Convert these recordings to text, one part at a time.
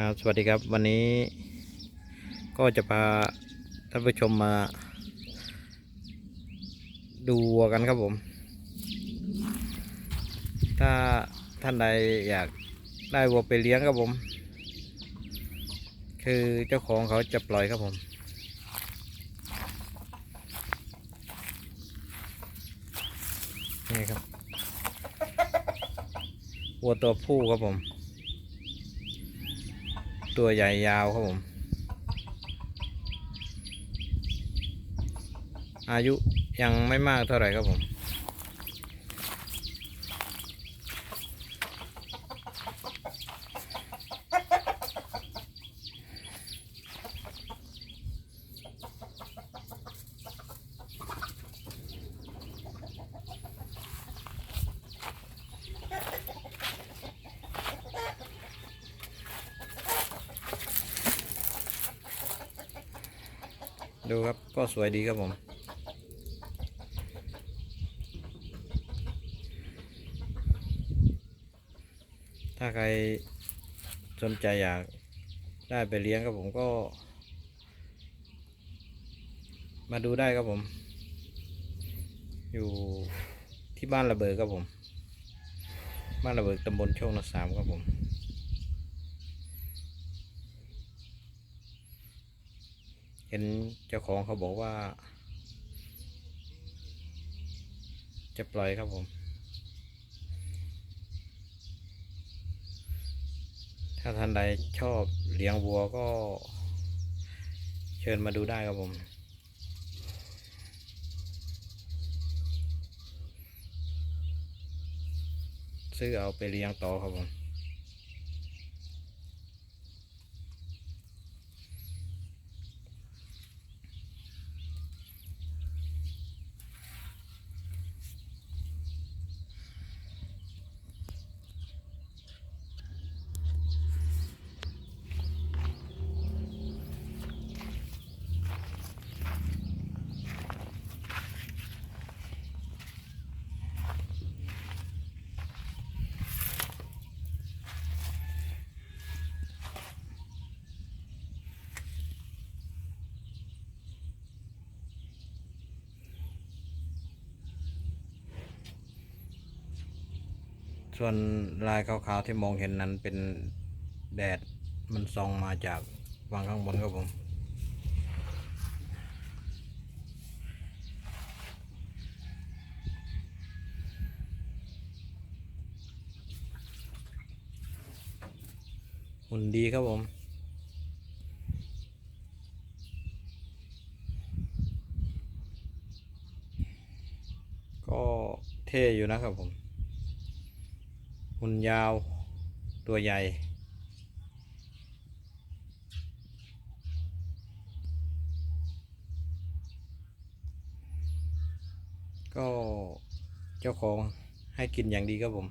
ครับสวัสดีครับวันนี้ก็จะพาท่านผู้ชมมา ดูวัวกันครับผม ถ้าท่านใดอยากได้วัวไปเลี้ยงครับผม คือเจ้าของเขาจะปล่อยครับผม นี่ครับวัวตัวผู้ครับผม ตัวใหญ่ยาวครับผม อายุยังไม่มากเท่าไหร่ครับผม ดูครับก็สวยดีครับผม ถ้าใครสนใจอยากได้ไปเลี้ยงครับผมก็ มาดูได้ครับผม อยู่ที่บ้านระเบิดครับผม บ้านระเบิดตำบลโชคนาสามครับผม ห็นเจ้าของเขาบอกว่า จะปล่อยครับผม ถ้าท่านใดชอบเลี้ยงวัวก็ เชิญมาดูได้ครับผมซื้อเอาไปเลี้ยงต่อครับผม ส่วนลายขาวๆที่มองเห็นนั้นเป็นแดดมันส่องมาจากฝั่งข้างบนครับผมหุ่นดีครับผมก็เท่อยู่นะครับผม หุ่นยาว ตัวใหญ่ ก็เจ้าของให้กินอย่างดีครับผม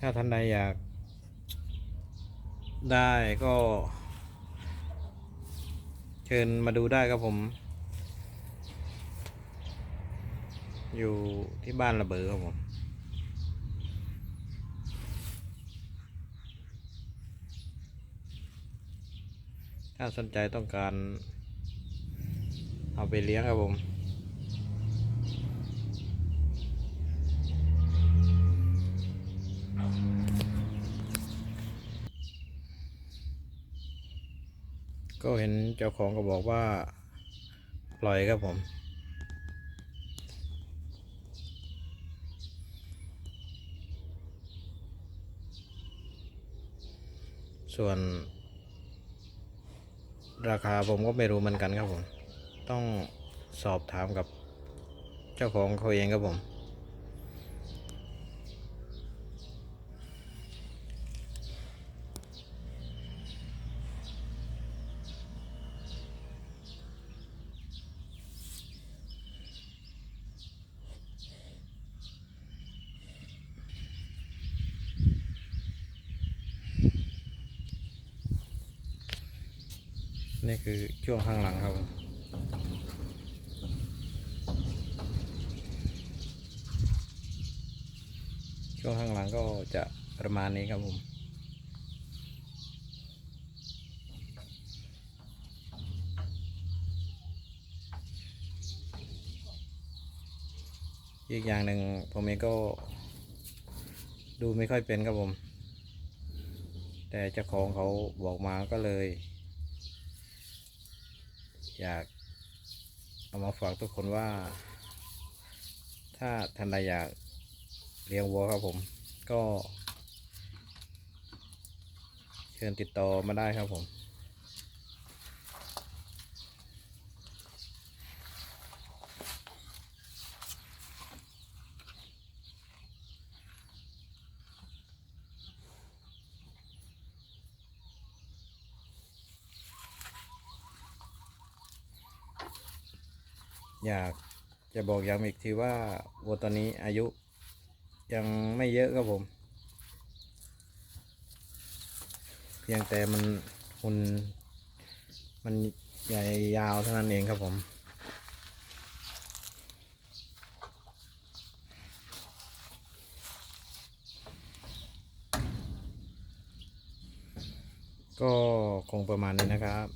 ถ้าท่านใดอยากได้ก็ เชิญมาดูได้ครับผม อยู่ที่บ้านระเบิดครับผมถ้าสนใจต้องการเอาไปเลี้ยงครับผม ก็เห็นเจ้าของก็บอกว่าปล่อยครับผม ส่วน ราคาผมก็ไม่รู้เหมือนกันครับผม ต้องสอบถามกับเจ้าของเขาเองครับผม นี่คือช่วงข้างหลังครับผมช่วงข้างหลังก็จะประมาณนี้ครับผมอีกอย่างหนึ่งผมเองก็ ดูไม่ค่อยเป็นครับผม แต่เจ้าของเขาบอกมาก็เลย อยากเอามาฝากทุกคนว่า ถ้าท่านใดอยากเลี้ยงวัวครับผม ก็ เชิญติดต่อมาได้ครับผม อยากจะบอกย้ำอีกทีว่าวัวตัวนี้อายุยังไม่เยอะครับผม เพียงแต่มันหุ่นมันใหญ่ยาวเท่านั้นเองครับผมก็คงประมาณนี้นะครับ